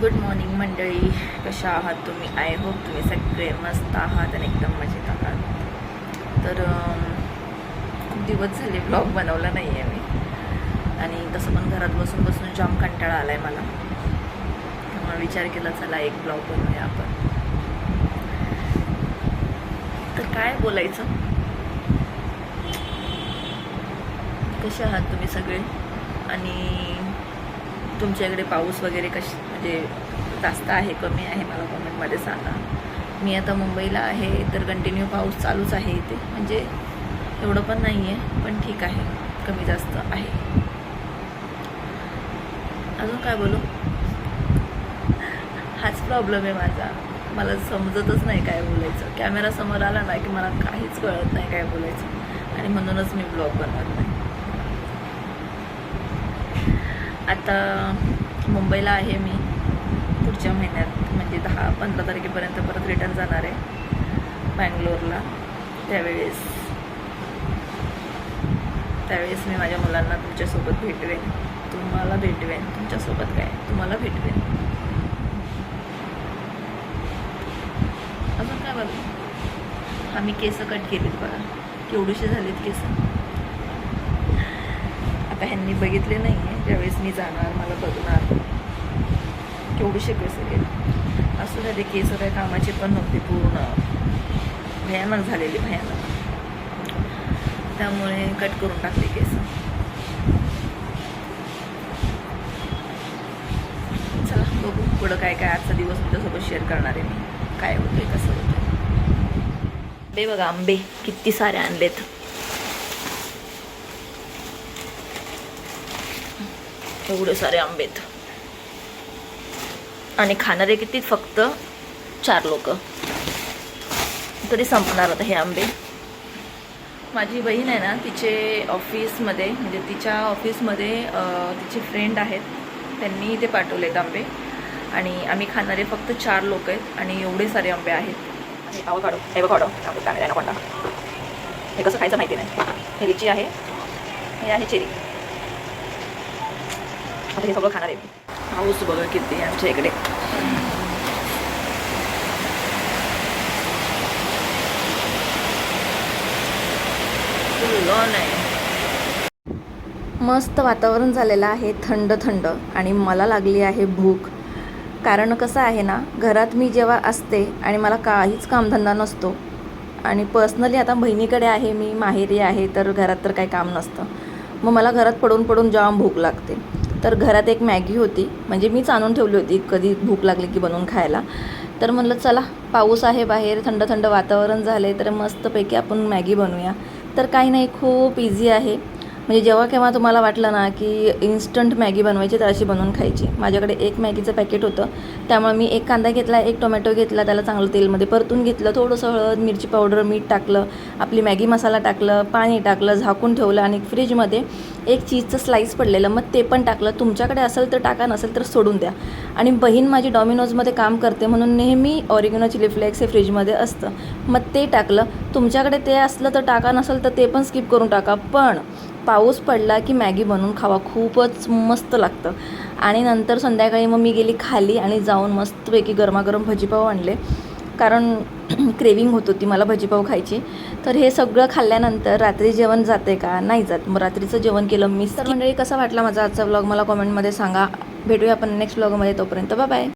Good morning मंडळी. कशा आहात तुम्ही? आय होप तुम्ही सगळे मस्त आहात आणि एकदम मजेत आहात. तर खूप दिवस झाले ब्लॉग बनवला नाही आहे मी. आणि तसं पण घरात बसून बसून जाम कंटाळा आला आहे मला. त्यामुळे विचार केला चला एक ब्लॉग बनवूया आपण. तर काय बोलायचं? कसे आहात तुम्ही सगळे? आणि तुमच्या इकडे पाऊस वगैरे कश म्हणजे जास्त आहे कमी आहे मला कमेंटमध्ये सांगा. मी आता मुंबईला आहे तर कंटिन्यू पाऊस चालूच आहे इथे. म्हणजे एवढं पण नाही आहे पण ठीक आहे. कमी जास्त आहे. अजून काय बोलू? हाच प्रॉब्लेम आहे माझा. मला समजतच नाही काय बोलायचं. कॅमेरा समोर आला ना की मला काहीच कळत नाही काय बोलायचं. आणि म्हणूनच मी ब्लॉग बनवत नाही. आता मुंबईला आहे मी. पुढच्या महिन्यात म्हणजे दहा पंधरा तारखेपर्यंत परत रिटर्न जाणार आहे. बँगलोरला. त्यावेळेस त्यावेळेस मी माझ्या मुलांना तुमच्यासोबत भेटवेन. तुम्हाला भेटवेन. तुमच्यासोबत काय? तुम्हाला भेटवेन. अजून काय बघा? आम्ही केस कट केलीत बघा. केवढीशी झालीत केस? आता ह्यांनी बघितले नाही आहे ज्यावेळेस मी जाणार मला बघणार. केवढीशे केस गेले असं झाले केस काय कामाचे पण नव्हते पूर्ण. भयानक झालेली भयानक. त्यामुळे कट करून टाकले केस. चला बघू पुढं काय काय आजचा दिवस तुमच्यासोबत शेअर करणार आहे मी. काय होतंय कसं होतंय. आंबे बघा आंबे. किती सारे आणलेत. एवढे सारे आंबेत आणि खाणारे किती फक्त चार लोक. तरी संपणार आता हे आंबे. माझी बहीण आहे ना तिचे ऑफिसमध्ये म्हणजे तिच्या ऑफिसमध्ये तिचे फ्रेंड आहेत. त्यांनी ते पाठवलेत आंबे. आणि आम्ही खाणारे फक्त चार लोक आहेत आणि एवढे सारे आंबे आहेत. हे आवकाडो हे हे कसं खायचं माहिती नाही. हे लिची आहे. हे आहे चेरी. आता हे सगळं खाणार आहे पाऊस बघा किती आमच्या इकडे. मस्त वातावरण झालेलं आहे थंड थंड आणि मला लागली आहे भूक. कारण कसं आहे ना घरात मी जेव्हा असते आणि मला काहीच कामधंदा नसतो आणि पर्सनली आता बहिणीकडे आहे मी माहेरी आहे तर घरात तर काही काम नसतं. मग मला घरात पडून पडून जाम भूक लागते. तर घरात एक मॅगी होती. म्हणजे मीच आणून ठेवली होती. कधी भूक लागली की बनवून खायला. तर म्हणलं चला पाऊस आहे बाहेर थंड थंड वातावरण झाले तर मस्तपैकी आपण मॅगी बनवूया. तर काही नाही खूप इझी आहे. म्हणजे जेव्हा केव्हा तुम्हाला वाटलं ना की इन्स्टंट मॅगी बनवायची तर अशी बनवून खायची. माझ्याकडे एक मॅगीचं पॅकेट होतं. त्यामुळे मी एक कांदा घेतला एक टोमॅटो घेतला त्याला चांगलं तेलमध्ये परतून घेतलं. थोडंसं हळद मिरची पावडर मीठ टाकलं आपली मॅगी मसाला टाकलं पाणी टाकलं झाकून ठेवलं आणि फ्रीजमध्ये एक चीजचं स्लाईस पडलेलं. मग ते पण टाकलं. तुमच्याकडे असेल तर टाका नसेल तर सोडून द्या. आणि बहीण माझी डॉमिनोजमध्ये काम करते म्हणून नेहमी ऑरिगिनो चिली फ्लेक्स हे फ्रीजमध्ये असतं. मग ते टाकलं. तुमच्याकडे ते असलं तर टाका नसेल तर ते पण स्किप करून टाका. पण पाऊस पडला की मॅगी बनवून खावा. खूपच मस्त लागतं. आणि नंतर संध्याकाळी मग मी गेली खाली आणि जाऊन मस्तपैकी गरमागरम भजीपाव आणले. कारण क्रेविंग होत होती मला भजीपाव खायची. तर हे सगळं खाल्ल्यानंतर रात्री जेवण जाते का? नाही जात. मग रात्रीचं जेवण केलं मी तर मंडळी कसा वाटला माझा आजचा ब्लॉग मला कॉमेंटमध्ये सांगा. भेटूया आपण नेक्स्ट ब्लॉगमध्ये तोपर्यंत. बाय